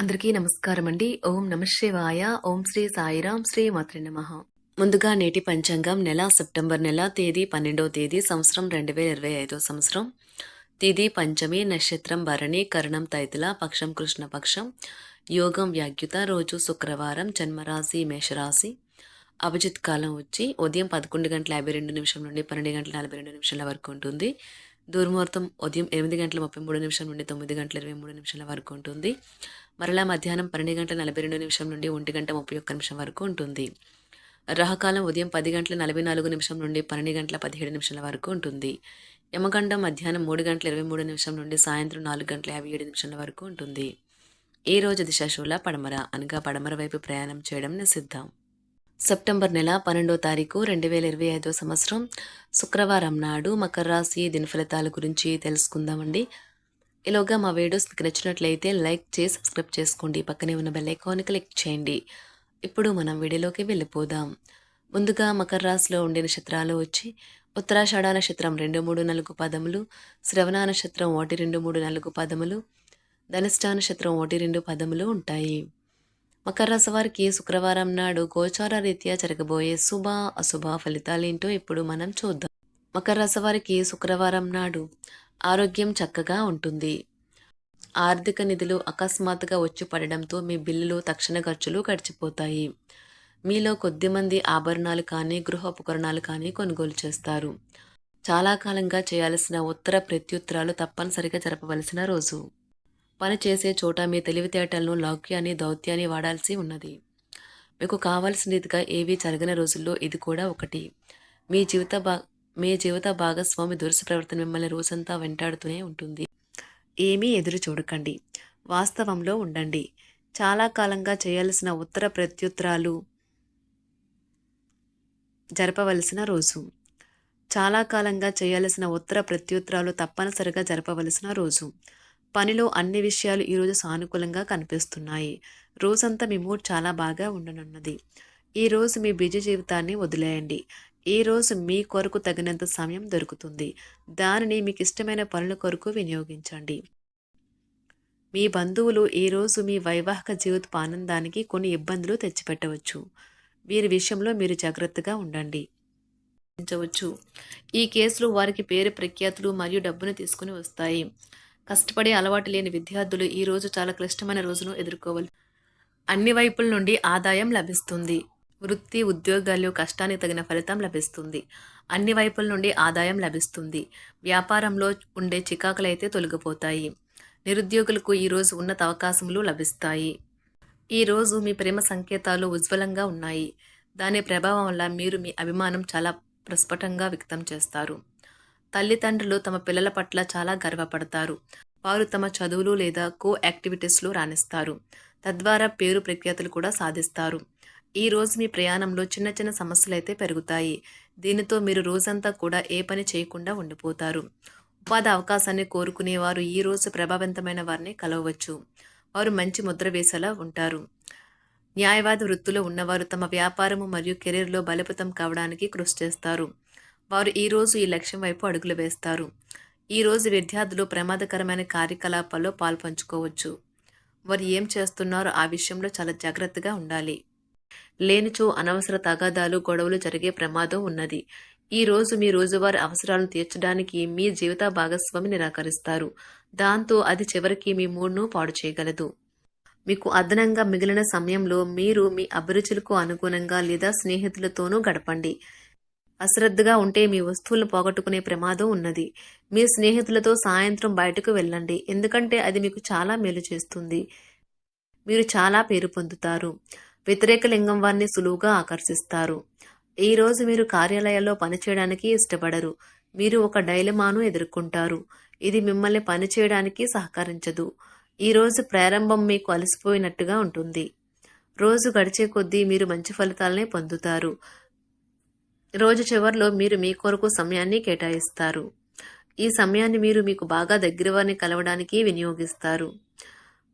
అందరికీ నమస్కారం అండి ఓం నమశివాయ ఓం శ్రీ సాయిరాం. శ్రీ మాత్రి నమ. ముందుగా నేటి పంచాంగం నెల సెప్టెంబర్ నెల తేదీ పన్నెండవ తేదీ సంవత్సరం రెండు వేల ఇరవై ఐదో సంవత్సరం. తేదీ పంచమి నక్షత్రం భరణి కరణం తైతుల పక్షం కృష్ణపక్షం యోగం వ్యాఖ్యుత రోజు శుక్రవారం జన్మరాశి మేషరాశి. అభిజిత్ కాలం వచ్చి ఉదయం పదకొండు గంటల యాభై రెండు నిమిషం నుండి పన్నెండు గంటల నలభై రెండు నిమిషాల వరకు ఉంటుంది. దుర్ముహూర్తం ఉదయం ఎనిమిది గంటల ముప్పై మూడు నిమిషం నుండి తొమ్మిది గంటల ఇరవై మూడు నిమిషాల వరకు ఉంటుంది. మరలా మధ్యాహ్నం పన్నెండు గంటల నలభై రెండు నిమిషం నుండి ఒంటి గంట ముప్పై ఒక్క నిమిషం వరకు ఉంటుంది. రహకాలం ఉదయం పది గంటల నలభై నాలుగు నిమిషం నుండి పన్నెండు గంటల పదిహేడు నిమిషాల వరకు ఉంటుంది. యమగండం మధ్యాహ్నం మూడు గంటల ఇరవై మూడు నిమిషం నుండి సాయంత్రం నాలుగు గంటల యాభై ఏడు నిమిషాల వరకు ఉంటుంది. ఈ రోజు దిశాశూల పడమర అనగా పడమర వైపు ప్రయాణం చేయడం నిషిద్ధం. సెప్టెంబర్ నెల పన్నెండో తారీఖు రెండు వేల ఇరవై ఐదో సంవత్సరం శుక్రవారం నాడు మకర రాశి దినఫలితాల గురించి తెలుసుకుందామండి. ఇలాగా మా వీడియోస్ మీకు నచ్చినట్లయితే లైక్ చేసి సబ్స్క్రైబ్ చేసుకోండి. పక్కనే ఉన్న బెల్ ఐకాన్ క్లిక్ చేయండి. ఇప్పుడు మనం వీడియోలోకి వెళ్ళిపోదాం. ముందుగా మకర రాశిలో ఉండే నక్షత్రాలు వచ్చి ఉత్తరాషాఢ నక్షత్రం రెండు మూడు నాలుగు పదములు శ్రవణ నక్షత్రం ఒకటి రెండు మూడు నాలుగు పదములు ధనిష్ట నక్షత్రం ఒకటి రెండు పదములు ఉంటాయి. మకర రాశి వారికి శుక్రవారం నాడు గోచార రీత్యా జరగబోయే శుభ అశుభ ఫలితాలేంటో ఇప్పుడు మనం చూద్దాం. మకర రాశి వారికి శుక్రవారం నాడు ఆరోగ్యం చక్కగా ఉంటుంది. ఆర్థిక నిధులు అకస్మాత్తుగా వచ్చి పడడంతో మీ బిల్లులు తక్షణ ఖర్చులు గడిచిపోతాయి. మీలో కొద్దిమంది ఆభరణాలు కానీ గృహ ఉపకరణాలు కానీ కొనుగోలు చేస్తారు. చాలా కాలంగా చేయాల్సిన ఉత్తర ప్రత్యుత్తరాలు తప్పనిసరిగా జరపవలసిన రోజు. పని చేసే చోట మీ తెలివితేటలను లౌక్యాన్ని దౌత్యాన్ని వాడాల్సి ఉన్నది. మీకు కావాల్సిన రీతిగా ఏవీ జరగని రోజుల్లో ఇది కూడా ఒకటి. మీ జీవిత భా మీ జీవిత భాగస్వామి దురుసు ప్రవర్తన మిమ్మల్ని రోజంతా వెంటాడుతూనే ఉంటుంది. ఏమీ ఎదురు చూడకండి. వాస్తవంలో ఉండండి. చాలా కాలంగా చేయాల్సిన ఉత్తర ప్రత్యుత్తరాలు జరపవలసిన రోజు. చాలా కాలంగా చేయాల్సిన ఉత్తర ప్రత్యుత్తరాలు తప్పనిసరిగా జరపవలసిన రోజు. పనిలో అన్ని విషయాలు ఈరోజు సానుకూలంగా కనిపిస్తున్నాయి. రోజంతా మీ మూడ్ చాలా బాగా ఉండనున్నది. ఈరోజు మీ బిజీ జీవితాన్ని వదిలేయండి. ఈ రోజు మీ కొరకు తగినంత సమయం దొరుకుతుంది. దానిని మీకు ఇష్టమైన పనుల కొరకు వినియోగించండి. మీ బంధువులు ఈరోజు మీ వైవాహిక జీవితపు ఆనందానికి కొన్ని ఇబ్బందులు తెచ్చిపెట్టవచ్చు. వీరి విషయంలో మీరు జాగ్రత్తగా ఉండండి. వచ్చు ఈ కేసులు వారికి పేరు ప్రఖ్యాతులు మరియు డబ్బును తీసుకుని వస్తాయి. కష్టపడే అలవాటు లేని విద్యార్థులు ఈ రోజు చాలా క్లిష్టమైన రోజును ఎదుర్కోవాలి. అన్ని వైపుల నుండి ఆదాయం లభిస్తుంది. వృత్తి ఉద్యోగాల్లో కష్టానికి తగిన ఫలితం లభిస్తుంది. అన్ని వైపుల నుండి ఆదాయం లభిస్తుంది. వ్యాపారంలో ఉండే చికాకులైతే తొలగిపోతాయి. నిరుద్యోగులకు ఈరోజు ఉన్నత అవకాశములు లభిస్తాయి. ఈరోజు మీ ప్రేమ సంకేతాలు ఉజ్వలంగా ఉన్నాయి. దాని ప్రభావం వల్ల మీరు మీ అభిమానం చాలా ప్రస్ఫుటంగా వ్యక్తం చేస్తారు. తల్లిదండ్రులు తమ పిల్లల పట్ల చాలా గర్వపడతారు. వారు తమ చదువులు లేదా కో యాక్టివిటీస్లో రాణిస్తారు. తద్వారా పేరు ప్రఖ్యాతులు కూడా సాధిస్తారు. ఈ రోజు మీ ప్రయాణంలో చిన్న చిన్న సమస్యలు అయితే పెరుగుతాయి. దీనితో మీరు రోజంతా కూడా ఏ పని చేయకుండా ఉండిపోతారు. ఉపాధి అవకాశాన్ని కోరుకునేవారు ఈ రోజు ప్రభావవంతమైన వారిని కలవచ్చు వారు మంచి ముద్ర వేసేలా ఉంటారు. న్యాయవాద వృత్తిలో ఉన్నవారు తమ వ్యాపారము మరియు కెరీర్లో బలపతం కావడానికి కృషి చేస్తారు. వారు ఈరోజు ఈ లక్ష్యం వైపు అడుగులు వేస్తారు. ఈరోజు విద్యార్థులు ప్రమాదకరమైన కార్యకలాపాల్లో పాల్పంచుకోవచ్చు. వారు ఏం చేస్తున్నారో ఆ విషయంలో చాలా జాగ్రత్తగా ఉండాలి. లేనిచో అనవసర తగాదాలు గొడవలు జరిగే ప్రమాదం ఉన్నది. ఈ రోజు మీ రోజువారి అవసరాలను తీర్చడానికి మీ జీవిత భాగస్వామి నిరాకరిస్తారు. దాంతో అది చివరికి మీ మూడ్ను పాడు చేయగలదు. మీకు అదనంగా మిగిలిన సమయంలో మీరు మీ అభిరుచులకు అనుగుణంగా లేదా స్నేహితులతోనూ గడపండి. అశ్రద్ధగా ఉంటే మీ వస్తువులను పోగొట్టుకునే ప్రమాదం ఉన్నది. మీ స్నేహితులతో సాయంత్రం బయటకు వెళ్ళండి. ఎందుకంటే అది మీకు చాలా మేలు చేస్తుంది. మీరు చాలా పేరు పొందుతారు. వ్యతిరేక లింగం వారిని సులువుగా ఆకర్షిస్తారు. ఈ రోజు మీరు కార్యాలయాల్లో పనిచేయడానికి ఇష్టపడరు. మీరు ఒక డైలమాను ఎదుర్కొంటారు. ఇది మిమ్మల్ని పనిచేయడానికి సహకరించదు. ఈ రోజు ప్రారంభం మీకు అలసిపోయినట్టుగా ఉంటుంది. రోజు గడిచే కొద్దీ మీరు మంచి ఫలితాలనే పొందుతారు. రోజు చివరిలో మీరు మీ కొరకు సమయాన్ని కేటాయిస్తారు. ఈ సమయాన్ని మీరు మీకు బాగా దగ్గర వారిని కలవడానికి వినియోగిస్తారు.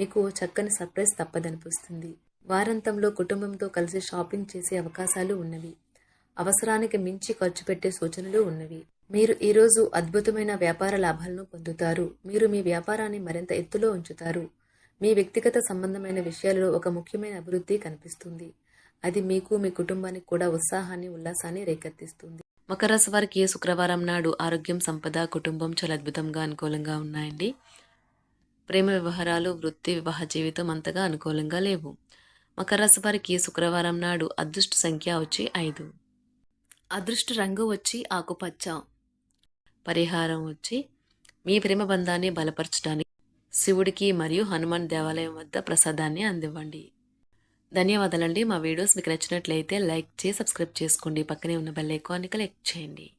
మీకు చక్కని సర్ప్రైజ్ తప్పదనిపిస్తుంది. వారాంతంలో కుటుంబంతో కలిసి షాపింగ్ చేసే అవకాశాలు ఉన్నవి. అవసరానికి మించి ఖర్చు పెట్టే సూచనలు ఉన్నవి. మీరు ఈరోజు అద్భుతమైన వ్యాపార లాభాలను పొందుతారు. మీరు మీ వ్యాపారాన్ని మరింత ఎత్తులో ఉంచుతారు. మీ వ్యక్తిగత సంబంధమైన విషయాలలో ఒక ముఖ్యమైన అభివృద్ధి కనిపిస్తుంది. అది మీకు మీ కుటుంబానికి కూడా ఉత్సాహాన్ని ఉల్లాసాన్ని రేకెత్తిస్తుంది. మకర రాశి వారికి శుక్రవారం నాడు ఆరోగ్యం సంపద కుటుంబం చాలా అద్భుతంగా అనుకూలంగా ఉన్నాయండి. ప్రేమ వ్యవహారాలు వృత్తి వివాహ జీవితం అంతగా అనుకూలంగా లేవు. మకర రాశి వారికి శుక్రవారం నాడు అదృష్ట సంఖ్య వచ్చి ఐదు. అదృష్ట రంగు వచ్చి ఆకుపచ్చ. పరిహారం వచ్చి మీ ప్రేమ బంధాన్ని బలపరచడానికి శివుడికి మరియు హనుమాన్ దేవాలయం వద్ద ప్రసాదాన్ని అందివ్వండి. ధన్యవాదాలండి. మా వీడియోస్ మీకు నచ్చినట్లయితే లైక్ చేసి సబ్స్క్రైబ్ చేసుకోండి. పక్కనే ఉన్న బెల్ ఐకాన్ని క్లిక్ చేయండి.